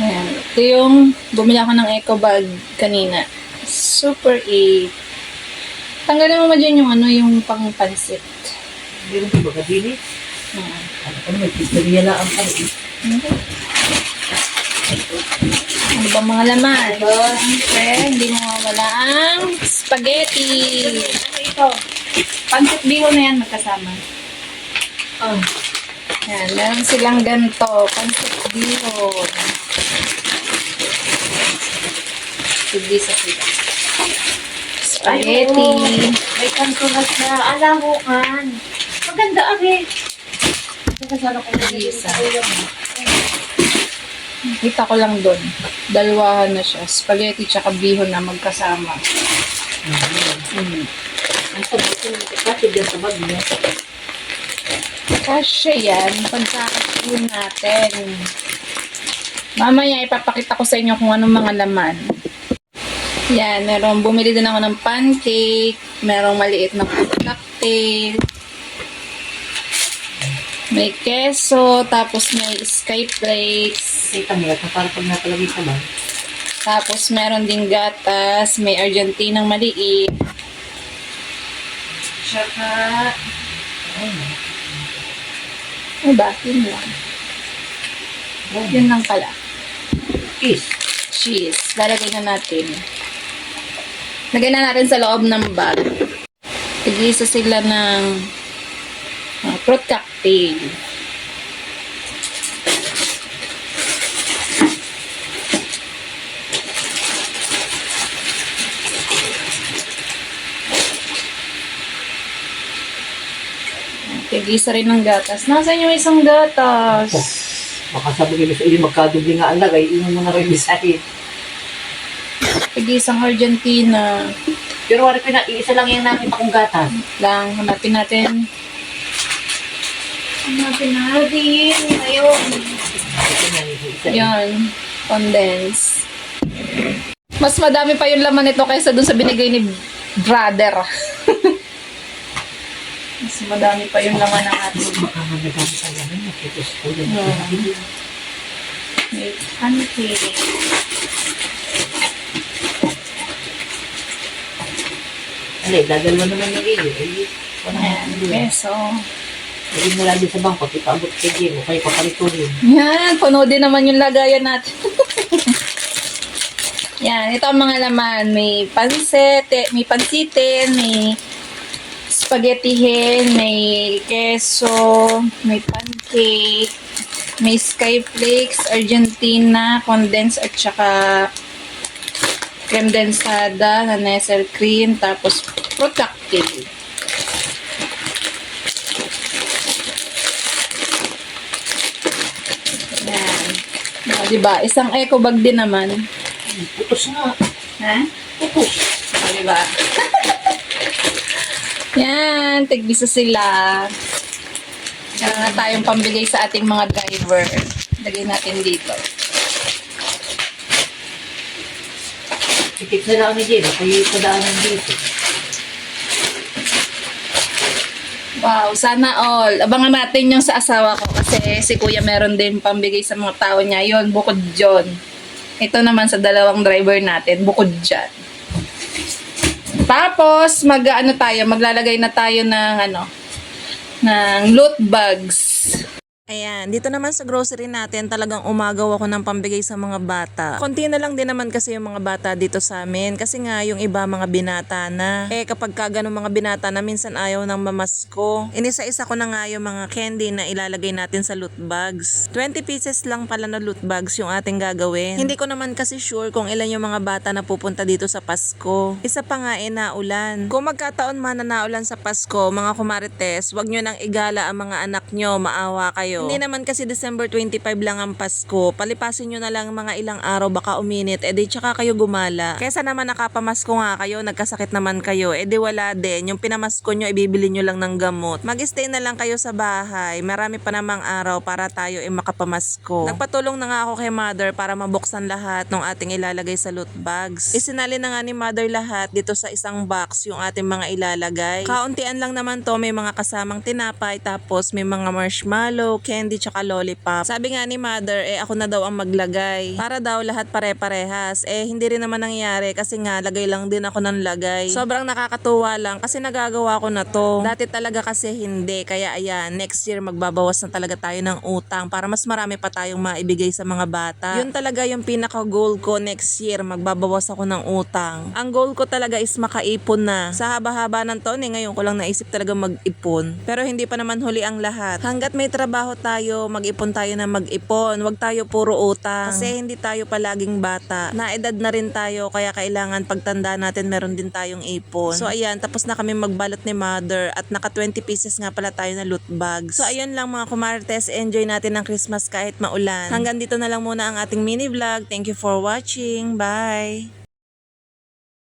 Ayan. Ito yung bumili ako ng eco bag kanina. Super 8. Tanggalin mo ma dyan yung ano, yung pang pansit. Meron ko ba kadili? Ayan. Ano ka naman, pizzeria lang ang ano. Ano ba mga laman? Siyempre, hindi mo mawala ang spaghetti. Ano ito? Pansit biho na yan magkasama. Ah, Yan, meron silang ganito. Pansit biho. Sige sa sila. Spaghetti. may kanto na. Alamukan. Maganda ari. Magkasana ko Isa. Kita ko lang doon. Dalawahan na siya. Spaghetti tsaka biho na magkasama. Mm. Ang sabot ko, kasi dyan sa bag niya. Kasya yan. Pagkakasyon natin. Mamaya ipapakita ko sa inyo kung anong mga laman. Yan, meron, bumili din ako ng pancake, merong maliit na cocktail, may keso, tapos may sky flakes, Kita mo, para pag napalagay sa bag. tapos meron ding gatas, may Argentinang maliit, tsaka, ay ba, yun lang. Oh, Yun lang pala. Kiss. cheese. Lalagay na natin. Lagay na natin sa loob ng bag. Tigisa sila ng uh, fruit cocktail. Tigisa rin ng gatas. Nasaan yung isang gatas? Baka sabihin mo sa iyo, magkadubli nga ang lagay, iyon mo na rin bisahin. Tigisang Argentina. Pero wala ko na, iisa lang yung nakita kong gatas. lang. Hanapin natin. Hanapin natin. Ayun. Isa. Yan. Condense. Mas madami pa yung laman nito kaysa dun sa binigay ni brother. Mas madami pa yung laman ng ating Baka nga nagamit ang laman, nakitos ko yan. Hmm. may pancake. Alay, dadalwa naman yung iyo. Wala Ayan, peso. Lagyan mo lang din sa bangko, ipaabot kay Jim, o kayo paparituhin. Yan, puno din naman yung lagayan natin. Yan, ito ang mga laman. May pansete, may pansitin, may spaghetti hen, may keso, may pancake, may skyflakes, Argentina, condensed at saka creme densada, na Nestle cream, tapos cocktail. Yan. O, diba? Isang eco bag din naman. Putos nga. Ha? Putos. O, diba? Yan, tigbisa sila. Kaya nga tayong pambigay sa ating mga driver. Lagay natin dito. Itik na lang ni Jim, kayo padaanan dito. Wow, sana all. Abangan natin yung sa asawa ko kasi si kuya meron din pambigay sa mga tao niya. Yon bukod dyan. Ito naman sa dalawang driver natin, bukod dyan. Tapos, mag ano tayo, maglalagay na tayo ng ano, ng loot bags. Ayan, dito naman sa grocery natin, talagang umagaw ako ng pambigay sa mga bata. Konti na lang din naman kasi yung mga bata dito sa amin. Kasi nga, yung iba mga binata na. Eh, kapag ka ganun mga binata na, minsan ayaw ng mamasko. Inisa-isa ko na nga yung mga candy na ilalagay natin sa loot bags. 20 pieces lang pala na loot bags yung ating gagawin. Hindi ko naman kasi sure kung ilan yung mga bata na pupunta dito sa Pasko. Isa pa nga eh, naulan. Kung magkataon man na naulan sa Pasko, mga kumarites, wag nyo nang igala ang mga anak nyo, maawa kayo. Hindi naman kasi December 25 lang ang Pasko. Palipasin nyo na lang mga ilang araw baka uminit, edi tsaka kayo gumala. Kesa naman nakapamasko nga kayo, nagkasakit naman kayo, edi wala din. Yung pinamasko nyo, ibibili nyo lang ng gamot. Mag-stay na lang kayo sa bahay. Marami pa namang araw para tayo ay makapamasko. Nagpatulong na nga ako kay mother para mabuksan lahat ng ating ilalagay sa loot bags. Isinali na nga ni mother lahat dito sa isang box yung ating mga ilalagay. Kauntian lang naman to, may mga kasamang tinapay, tapos may mga marshmallow, candy tsaka lollipop. Sabi nga ni mother, eh ako na daw ang maglagay. Para daw lahat pare-parehas. Eh hindi rin naman nangyari kasi nga lagay lang din ako ng lagay. Sobrang nakakatuwa lang kasi nagagawa ko na to. Dati talaga kasi hindi. Kaya ayan, next year magbabawas na talaga tayo ng utang para mas marami pa tayong maibigay sa mga bata. Yun talaga yung pinaka-goal ko next year. Magbabawas ako ng utang. Ang goal ko talaga is makaipon na. Sa haba-haba ng taon eh, ngayon ko lang naisip talaga mag-ipon. Pero hindi pa naman huli ang lahat. Hanggat may trabaho tayo, mag-ipon tayo na mag-ipon. Huwag tayo puro utang. Kasi hindi tayo palaging bata. Naedad na rin tayo, kaya kailangan pagtanda natin meron din tayong ipon. So ayan, tapos na kami magbalot ni mother at naka 20 pieces nga pala tayo na loot bag. So ayun lang mga kumartes, enjoy natin ang Christmas kahit maulan. Hanggang dito na lang muna ang ating mini vlog. Thank you for watching. Bye!